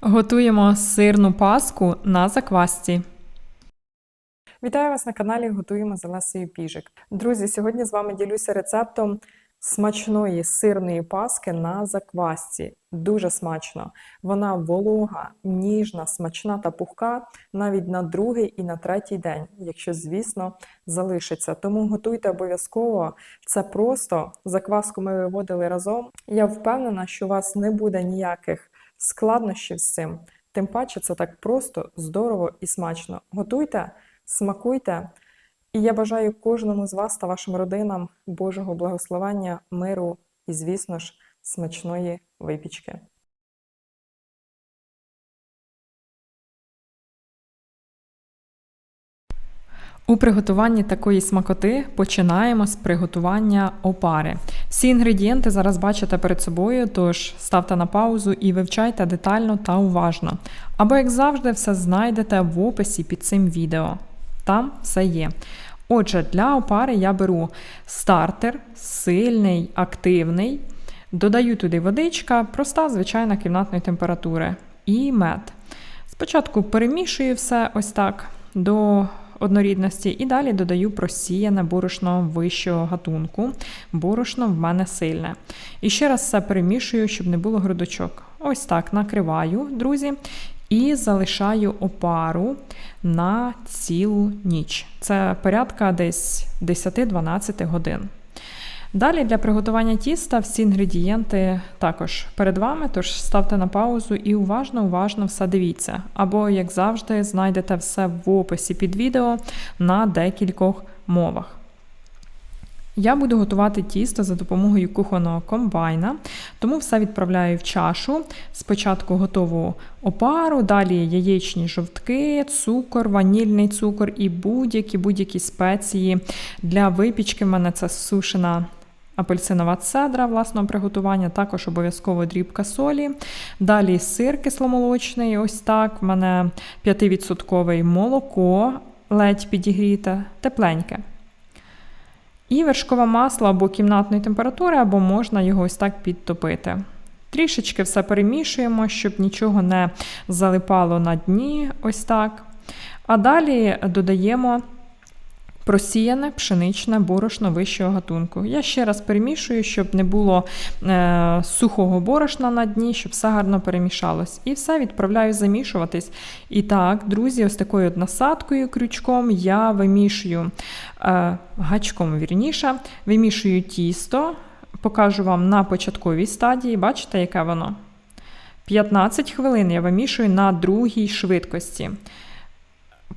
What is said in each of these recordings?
Готуємо сирну паску на заквасці. Вітаю вас на каналі Готуємо з Олесею Піжик. Друзі, сьогодні з вами ділюся рецептом смачної сирної паски на заквасці. Дуже смачно. Вона волога, ніжна, смачна та пухка навіть на другий і на третій день, якщо, звісно, залишиться. Тому готуйте обов'язково. Це просто закваску ми виводили разом. Я впевнена, що у вас не буде ніяких складнощів з цим. Тим паче, це так просто, здорово і смачно. Готуйте, смакуйте. І я бажаю кожному з вас та вашим родинам Божого благословення, миру і, звісно ж, смачної випічки. У приготуванні такої смакоти починаємо з приготування опари. Всі інгредієнти зараз бачите перед собою, тож ставте на паузу і вивчайте детально та уважно. Або, як завжди, все знайдете в описі під цим відео. Там все є. Отже, для опари я беру стартер, сильний, активний, додаю туди водичка, проста звичайна кімнатної температури і мед. Спочатку перемішую все ось так до однорідності, і далі додаю просіяне борошно вищого гатунку. Борошно в мене сильне. І ще раз все перемішую, щоб не було грудочок. Ось так накриваю, друзі. І залишаю опару на цілу ніч. Це порядка десь 10-12 годин. Далі для приготування тіста всі інгредієнти також перед вами, тож ставте на паузу і уважно, уважно все дивіться. Або, як завжди, знайдете все в описі під відео на декількох мовах. Я буду готувати тісто за допомогою кухонного комбайна, тому все відправляю в чашу. Спочатку готову опару, далі яєчні жовтки, цукор, ванільний цукор і будь-які будь-які спеції. Для випічки в мене це сушена апельсинова цедра власного приготування, також обов'язково дрібка солі. Далі сир кисломолочний, ось так. В мене 5% молоко, ледь підігріте, тепленьке. І вершкове масло або кімнатної температури, або можна його ось так підтопити. Трішечки все перемішуємо, щоб нічого не залипало на дні, ось так. А далі додаємо просіяне пшеничне борошно вищого гатунку. Я ще раз перемішую, щоб не було е, сухого борошна на дні, щоб все гарно перемішалось. І все відправляю замішуватись. І так, друзі, ось такою от насадкою, крючком я вимішую е, гачком вірніше, вимішую тісто, покажу вам на початковій стадії. Бачите, яке воно? 15 хвилин я вимішую на другій швидкості.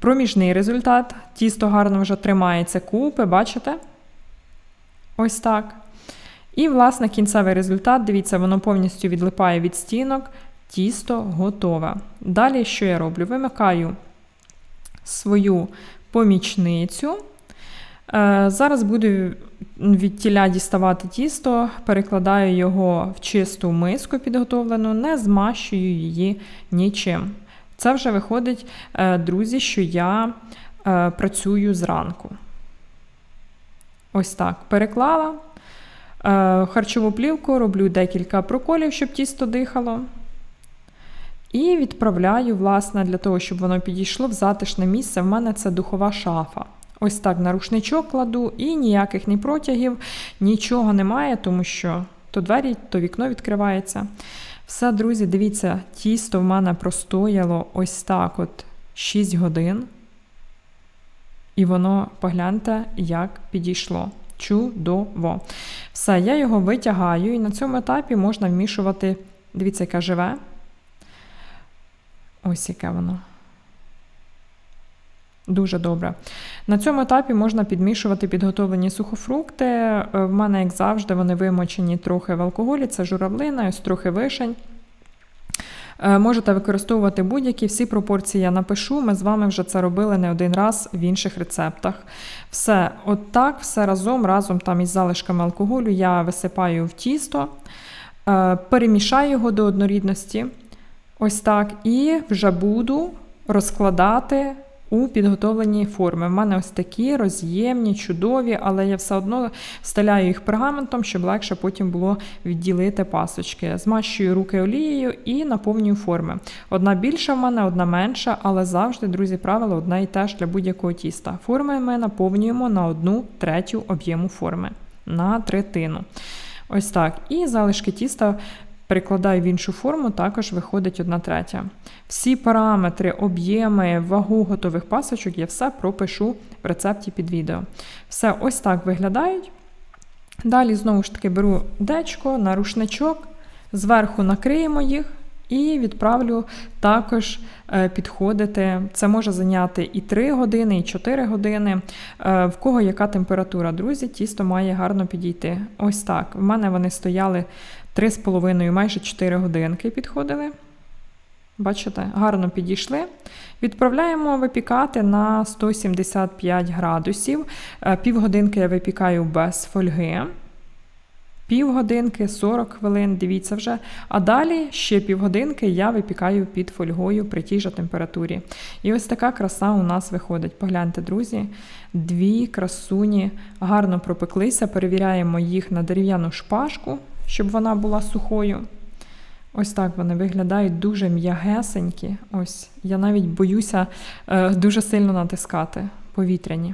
Проміжний результат. Тісто гарно вже тримається купи, бачите? Ось так. І, власне, кінцевий результат, дивіться, воно повністю відлипає від стінок, тісто готове. Далі, що я роблю? Вимикаю свою помічницю. Е, Зараз буду від тіля діставати тісто, перекладаю його в чисту миску підготовлену, не змащую її нічим. Це вже виходить, е, друзі, що я е, працюю зранку. Ось так. Переклала е, харчову плівку, роблю декілька проколів, щоб тісто дихало. І відправляю, власне, для того, щоб воно підійшло в затишне місце. В мене це духова шафа. Ось так на рушничок кладу, і ніяких ні протягів, нічого немає, тому що то двері, то вікно відкривається. Все, друзі, дивіться, тісто в мене простояло ось так от 6 годин. І воно, погляньте, як підійшло. Чудово. Все, я його витягаю, і на цьому етапі можна вмішувати, дивіться, яке живе. Ось яке воно. Дуже добре. На цьому етапі можна підмішувати підготовлені сухофрукти. Е, В мене, як завжди, вони вимочені трохи в алкоголі, це журавлина, ось трохи вишень. Е, Можете використовувати будь-які всі пропорції я напишу. Ми з вами вже це робили не один раз в інших рецептах. Все, от так, все разом, разом там із залишками алкоголю я висипаю в тісто, е, перемішаю його до однорідності. Ось так. І вже буду розкладати у підготовлені форми. В мене ось такі роз'ємні, чудові, але я все одно встеляю їх пергаментом, щоб легше потім було відділити пасочки. Змащую руки олією і наповнюю форми. Одна більша в мене, одна менша, але завжди, друзі, правило одне і те ж для будь-якого тіста. Форми ми наповнюємо на одну третю об'єму форми, на третину. Ось так. І залишки тіста перекладаю в іншу форму, також виходить одна третя. Всі параметри, об'єми, вагу готових пасочок я все пропишу в рецепті під відео. Все ось так виглядають. Далі, знову ж таки, беру дечко на рушничок, зверху накриємо їх і відправлю також е, підходити. Це може зайняти і 3 години, і 4 години. Е, В кого яка температура, друзі, тісто має гарно підійти. Ось так. В мене вони стояли 3,5, майже 4 годинки підходили. Бачите, гарно підійшли. Відправляємо випікати на 175 градусів. Е, Півгодинки я випікаю без фольги. Півгодинки, 40 хвилин, дивіться вже. А далі ще півгодинки я випікаю під фольгою при тій же температурі. І ось така краса у нас виходить. Погляньте, друзі, дві красуні гарно пропеклися. Перевіряємо їх на дерев'яну шпажку, щоб вона була сухою. Ось так вони виглядають дуже м'ягесенькі. Ось я навіть боюся е, дуже сильно натискати повітряні.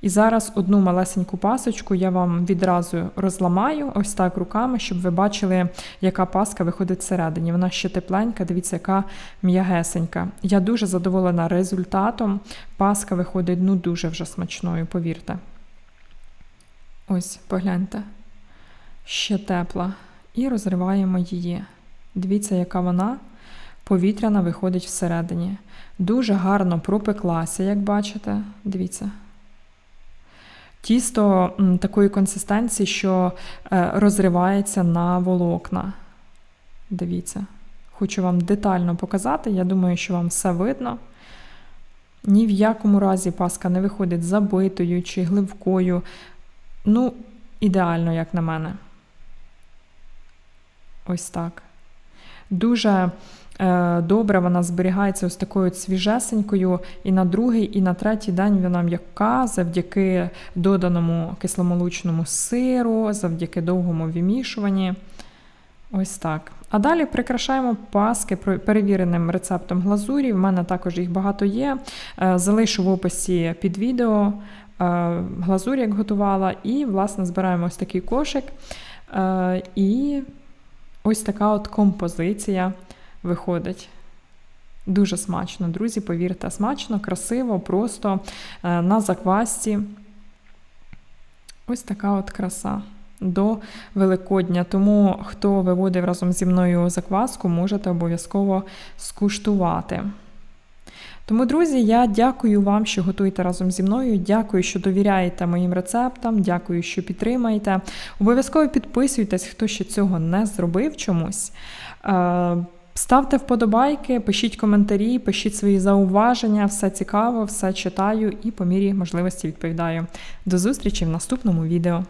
І зараз одну малесеньку пасочку я вам відразу розламаю, ось так руками, щоб ви бачили, яка паска виходить всередині. Вона ще тепленька, дивіться, яка м'ягесенька. Я дуже задоволена результатом. Паска виходить ну дуже вже смачною, повірте. Ось, погляньте. Ще тепла. І розриваємо її. Дивіться, яка вона повітряна виходить всередині. Дуже гарно пропеклася, як бачите. Дивіться. Тісто такої консистенції, що е, розривається на волокна. Дивіться. Хочу вам детально показати. Я думаю, що вам все видно. Ні в якому разі паска не виходить забитою чи гливкою. Ну, ідеально, як на мене. Ось так. Дуже е, добре вона зберігається ось такою свіжесенькою. І на другий, і на третій день вона м'яка завдяки доданому кисломолочному сиру, завдяки довгому вимішуванні. Ось так. А далі прикрашаємо паски перевіреним рецептом глазурі. В мене також їх багато є. Е, Залишу в описі під відео е, глазурь, як готувала. І, власне, збираємо ось такий кошик. Е, І ось така от композиція виходить. Дуже смачно, друзі, повірте, смачно, красиво, просто е, на заквасці. Ось така от краса до Великодня. Тому, хто виводив разом зі мною закваску, можете обов'язково скуштувати. Тому, друзі, я дякую вам, що готуєте разом зі мною. Дякую, що довіряєте моїм рецептам. Дякую, що підтримаєте. Обов'язково підписуйтесь, хто ще цього не зробив чомусь. Е, Ставте вподобайки, пишіть коментарі, пишіть свої зауваження, все цікаво, все читаю і по мірі можливості відповідаю. До зустрічі в наступному відео.